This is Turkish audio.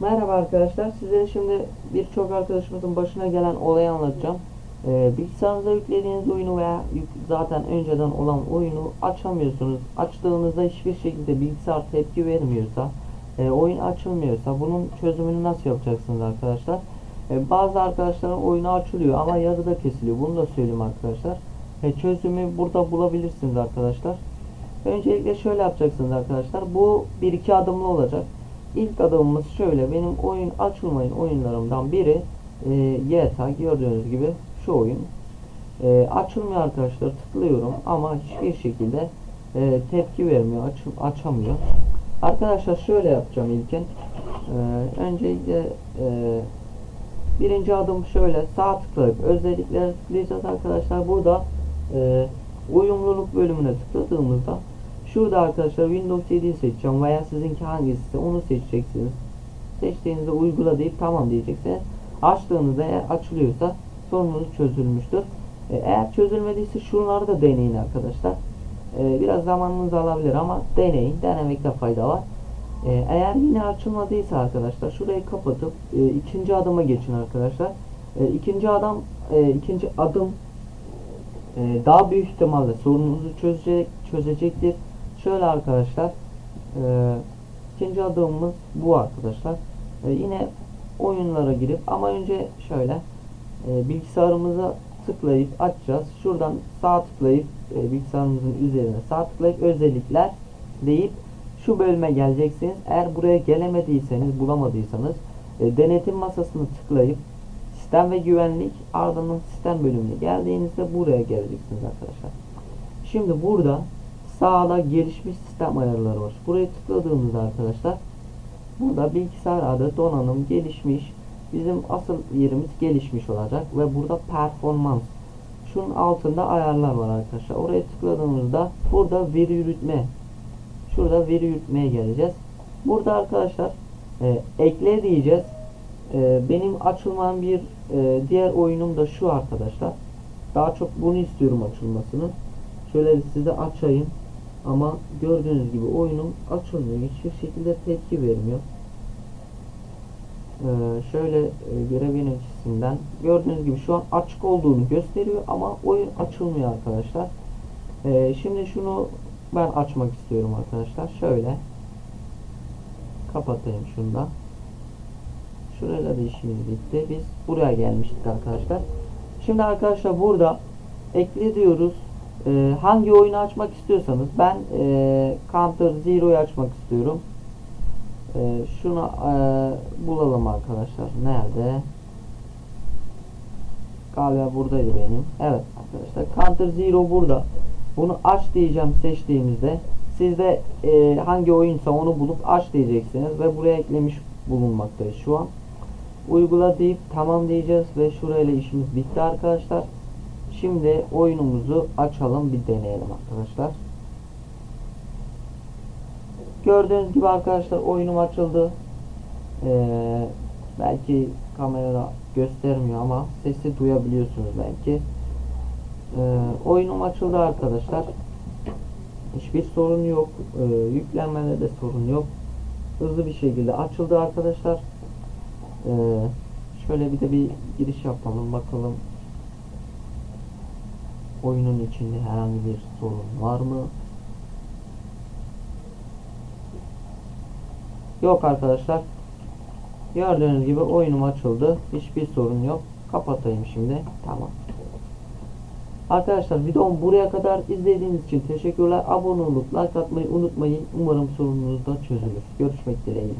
Merhaba arkadaşlar. Size şimdi birçok arkadaşımızın başına gelen olayı anlatacağım. Ee, bilgisayarınıza yüklediğiniz oyunu veya yük- zaten önceden olan oyunu açamıyorsunuz. Açtığınızda hiçbir şekilde bilgisayar tepki vermiyorsa, e, oyun açılmıyorsa bunun çözümünü nasıl yapacaksınız arkadaşlar? E, bazı arkadaşların oyunu açılıyor ama yarıda kesiliyor. Bunu da söyleyeyim arkadaşlar. E, çözümü burada bulabilirsiniz arkadaşlar. Öncelikle şöyle yapacaksınız arkadaşlar. Bu bir iki adımlı olacak. İlk adımımız şöyle. Benim oyun açılmayın oyunlarımdan biri e, YTA gördüğünüz gibi şu oyun. E, açılmıyor arkadaşlar. Tıklıyorum ama hiçbir şekilde e, tepki vermiyor. Açım, açamıyor. Arkadaşlar şöyle yapacağım ilken. E, öncelikle e, birinci adım şöyle sağ tıklayıp özelliklere tıklayacağız arkadaşlar. Burada e, uyumluluk bölümüne tıkladığımızda Şurada arkadaşlar Windows 7'yi seçeceğim veya sizinki hangisi onu seçeceksiniz. Seçtiğinizde uygula deyip tamam diyeceksiniz. Açtığınızda eğer açılıyorsa sorununuz çözülmüştür. E, eğer çözülmediyse şunları da deneyin arkadaşlar. E, biraz zamanınız alabilir ama deneyin. Denemekte fayda var. E, eğer yine açılmadıysa arkadaşlar şurayı kapatıp ikinci adıma geçin arkadaşlar. İkinci adam ikinci adım daha büyük ihtimalle sorununuzu çözecek çözecektir. Şöyle arkadaşlar e, ikinci adımımız bu arkadaşlar. E, yine oyunlara girip ama önce şöyle e, bilgisayarımıza tıklayıp açacağız. Şuradan sağ tıklayıp e, bilgisayarımızın üzerine sağ tıklayıp özellikler deyip şu bölüme geleceksiniz. Eğer buraya gelemediyseniz bulamadıysanız e, denetim masasını tıklayıp sistem ve güvenlik ardından sistem bölümüne geldiğinizde buraya geleceksiniz arkadaşlar. Şimdi burada sağda gelişmiş sistem ayarları var. Buraya tıkladığımızda arkadaşlar burada bilgisayar adı donanım gelişmiş bizim asıl yerimiz gelişmiş olacak ve burada performans şunun altında ayarlar var arkadaşlar. Oraya tıkladığımızda burada veri yürütme şurada veri yürütmeye geleceğiz. Burada arkadaşlar e, ekle diyeceğiz. E, benim açılmayan bir e, diğer oyunum da şu arkadaşlar. Daha çok bunu istiyorum açılmasını. Şöyle size açayım. Ama gördüğünüz gibi oyunum açılmıyor. Hiçbir şekilde tepki vermiyor. Ee, şöyle e, görev yöneticisinden gördüğünüz gibi şu an açık olduğunu gösteriyor ama oyun açılmıyor arkadaşlar. Ee, şimdi şunu ben açmak istiyorum arkadaşlar. Şöyle kapatayım şunu da. Şurayla da işimiz bitti. Biz buraya gelmiştik arkadaşlar. Şimdi arkadaşlar burada ekle diyoruz. Ee, hangi oyunu açmak istiyorsanız ben e, Counter Zero'yu açmak istiyorum. Ee, şunu e, bulalım arkadaşlar. Nerede? Galiba buradaydı benim. Evet arkadaşlar. Counter Zero burada. Bunu aç diyeceğim seçtiğimizde. Siz de e, hangi oyunsa onu bulup aç diyeceksiniz ve buraya eklemiş bulunmaktayız şu an. Uygula deyip tamam diyeceğiz ve şurayla işimiz bitti arkadaşlar. Şimdi oyunumuzu açalım bir deneyelim arkadaşlar. Gördüğünüz gibi arkadaşlar oyunum açıldı. Ee, belki kamerada göstermiyor ama sesi duyabiliyorsunuz belki. Ee, oyunum açıldı arkadaşlar. Hiçbir sorun yok. Ee, yüklenmede de sorun yok. Hızlı bir şekilde açıldı arkadaşlar. Ee, şöyle bir de bir giriş yapalım bakalım. Oyunun içinde herhangi bir sorun var mı? Yok arkadaşlar. Gördüğünüz gibi oyunum açıldı. Hiçbir sorun yok. Kapatayım şimdi. Tamam. Arkadaşlar videomu buraya kadar izlediğiniz için teşekkürler. Abone olup like atmayı unutmayın. Umarım sorununuz da çözülür. Görüşmek dileğiyle.